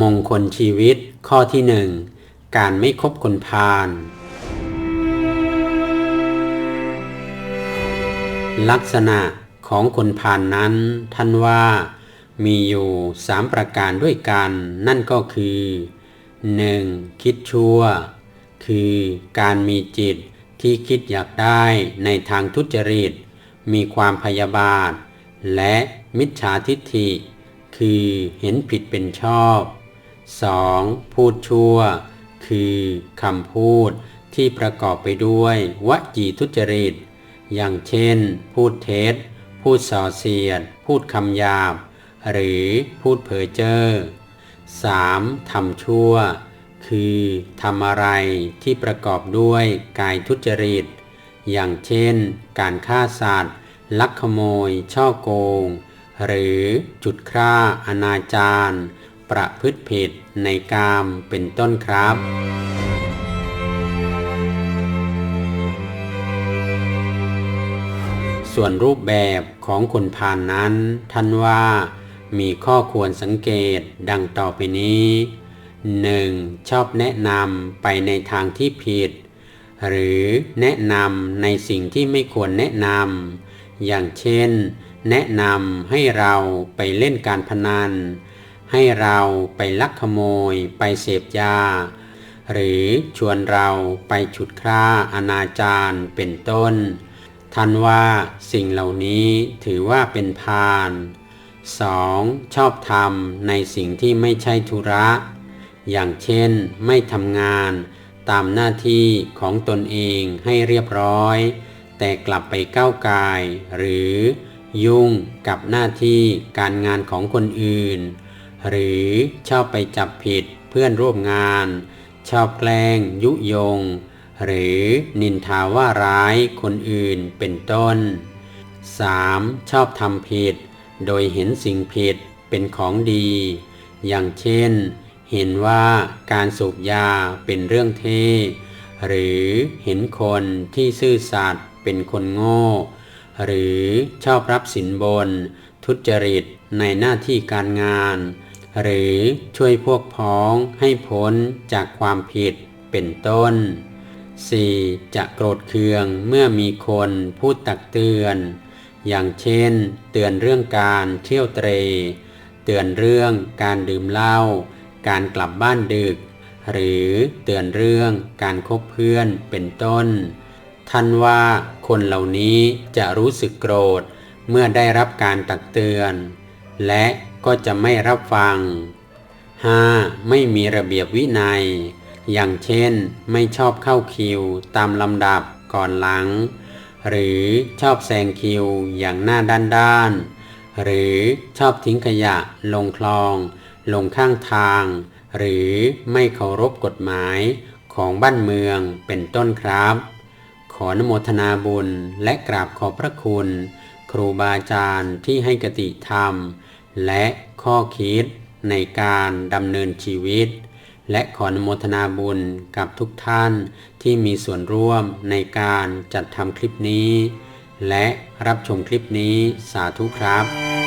มงคลชีวิต ข้อที่หนึ่งการไม่คบคนพาลลักษณะของคนพาลนนั้น ท่านว่ามีอยู่สามประการด้วยกัน นั่นก็คือ 1. คิดชั่ว คือการมีจิตที่คิดอยากได้ในทางทุจริต มีความพยาบาท และมิจฉาทิฏฐิ คือเห็นผิดเป็นชอบ 2. พูดชั่ว คือคำพูดที่ประกอบไปด้วยวจีทุจริต อย่างเช่น พูดเท็จ พูดส่อเสียด พูดคำหยาบ หรือพูดเพ้อเจ้อ 3. ทำชั่ว คือทำอะไรที่ประกอบด้วยกายทุจริต อย่างเช่น การฆ่าสัตว์ ลักขโมย ช่อโกง หรือจุดฆ่าอนาจารประพฤติผิดในกามเป็นต้นครับ ส่วนรูปแบบของคนพานนั้น ท่านว่ามีข้อควรสังเกตดังต่อไปนี้ 1. ชอบแนะนำไปในทางที่ผิด หรือแนะนำในสิ่งที่ไม่ควรแนะนำอย่างเช่น แนะนำให้เราไปเล่นการพนัน ให้เราไปลักขโมย ไปเสพยา หรือชวนเราไปฉุดฆ่าอนาจารเป็นต้น ท่านว่าสิ่งเหล่านี้ถือว่าเป็นพาน 2. ชอบทำในสิ่งที่ไม่ใช่ธุระ อย่างเช่นไม่ทำงานตามหน้าที่ของตนเองให้เรียบร้อย แต่กลับไปก้าวกายหรือ ยุ่งกับหน้าที่การงานของคนอื่น หรือชอบไปจับผิดเพื่อนร่วมงาน ชอบแกล้ง ยุยง หรือนินทาว่าร้ายคนอื่นเป็นต้น 3. ชอบทำผิด โดยเห็นสิ่งผิดเป็นของดี อย่างเช่น เห็นว่าการสูบยาเป็นเรื่องเท่หรือเห็นคนที่ซื่อสัตย์เป็นคนโง่ หรือชอบรับสินบน ทุจริตในหน้าที่การงาน หรือช่วยพวกพ้องให้พ้นจากความผิดเป็นต้น 4. จะโกรธเคืองเมื่อมีคนพูดตักเตือน อย่างเช่น เตือนเรื่องการเที่ยวเตร เตือนเรื่องการดื่มเหล้า การกลับบ้านดึก หรือเตือนเรื่องการคบเพื่อนเป็นต้น ท่านว่าคนเหล่านี้จะรู้สึกโกรธเมื่อได้รับการตักเตือน และก็จะไม่รับฟัง 5. ไม่มีระเบียบวินัย อย่างเช่น ไม่ชอบเข้าคิวตามลำดับก่อนหลัง หรือชอบแซงคิวอย่างหน้าด้านด้าน หรือชอบทิ้งขยะลงคลอง ลงข้างทาง หรือไม่เคารพกฎหมายของบ้านเมืองเป็นต้นครับ ขอนโมทนาบุญและกราบขอบพระคุณ ครูบาอาจารย์ที่ให้กติธรรม และข้อคิดในการดำเนินชีวิต และขอนโมทนาบุญกับทุกท่านที่มีส่วนร่วมในการจัดทำคลิปนี้ และรับชมคลิปนี้สาธุครับ